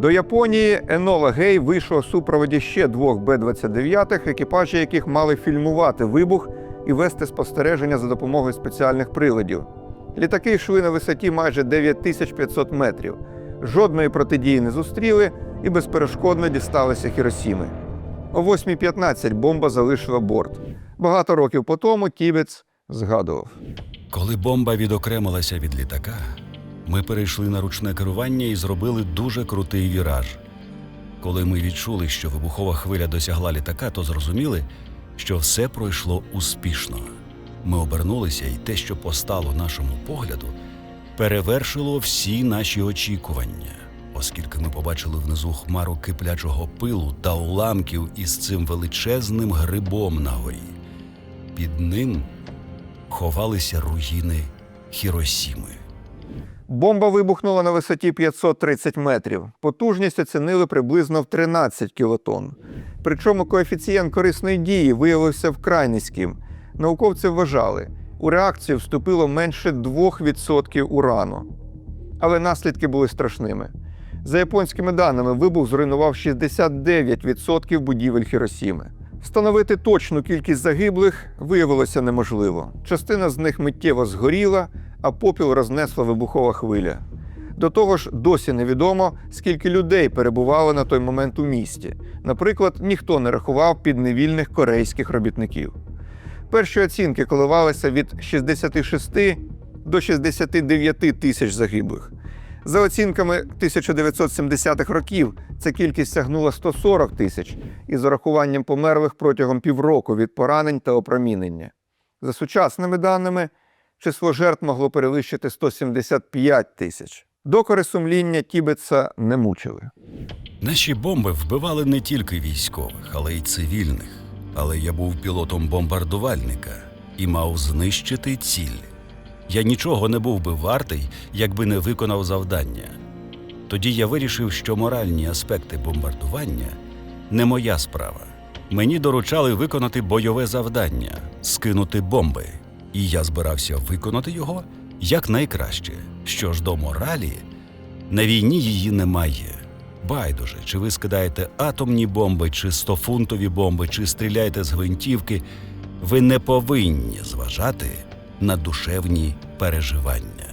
До Японії Енола Гей вийшов у супроводі ще двох Б-29, екіпажі яких мали фільмувати вибух і вести спостереження за допомогою спеціальних приладів. Літаки йшли на висоті майже 9500 метрів. Жодної протидії не зустріли і безперешкодно дісталися Хіросіми. О 8.15 бомба залишила борт. Багато років по тому Тібец згадував. Коли бомба відокремилася від літака, ми перейшли на ручне керування і зробили дуже крутий віраж. Коли ми відчули, що вибухова хвиля досягла літака, то зрозуміли, що все пройшло успішно. Ми обернулися, і те, що постало нашому погляду, перевершило всі наші очікування, оскільки ми побачили внизу хмару киплячого пилу та уламків із цим величезним грибом на горі. Під ним ховалися руїни Хіросіми. Бомба вибухнула на висоті 530 метрів. Потужність оцінили приблизно в 13 кілотон. Причому коефіцієнт корисної дії виявився вкрай низьким. Науковці вважали, у реакцію вступило менше 2% урану. Але наслідки були страшними. За японськими даними, вибух зруйнував 69% будівель Хіросіми. Встановити точну кількість загиблих виявилося неможливо. Частина з них миттєво згоріла, а попіл рознесла вибухова хвиля. До того ж, досі невідомо, скільки людей перебувало на той момент у місті. Наприклад, ніхто не рахував підневільних корейських робітників. Перші оцінки коливалися від 66 до 69 тисяч загиблих. За оцінками 1970-х років, ця кількість сягнула 140 тисяч із урахуванням померлих протягом півроку від поранень та опромінення. За сучасними даними, число жертв могло перевищити 175 тисяч. Докори сумління Тібетса не мучили. Наші бомби вбивали не тільки військових, але й цивільних. Але я був пілотом бомбардувальника і мав знищити ціль. Я нічого не був би вартий, якби не виконав завдання. Тоді я вирішив, що моральні аспекти бомбардування не моя справа. Мені доручали виконати бойове завдання скинути бомби, і я збирався виконати його якнайкраще. Що ж до моралі, на війні її немає. Байдуже, чи ви скидаєте атомні бомби, чи стофунтові бомби, чи стріляєте з гвинтівки, ви не повинні зважати на душевні переживання.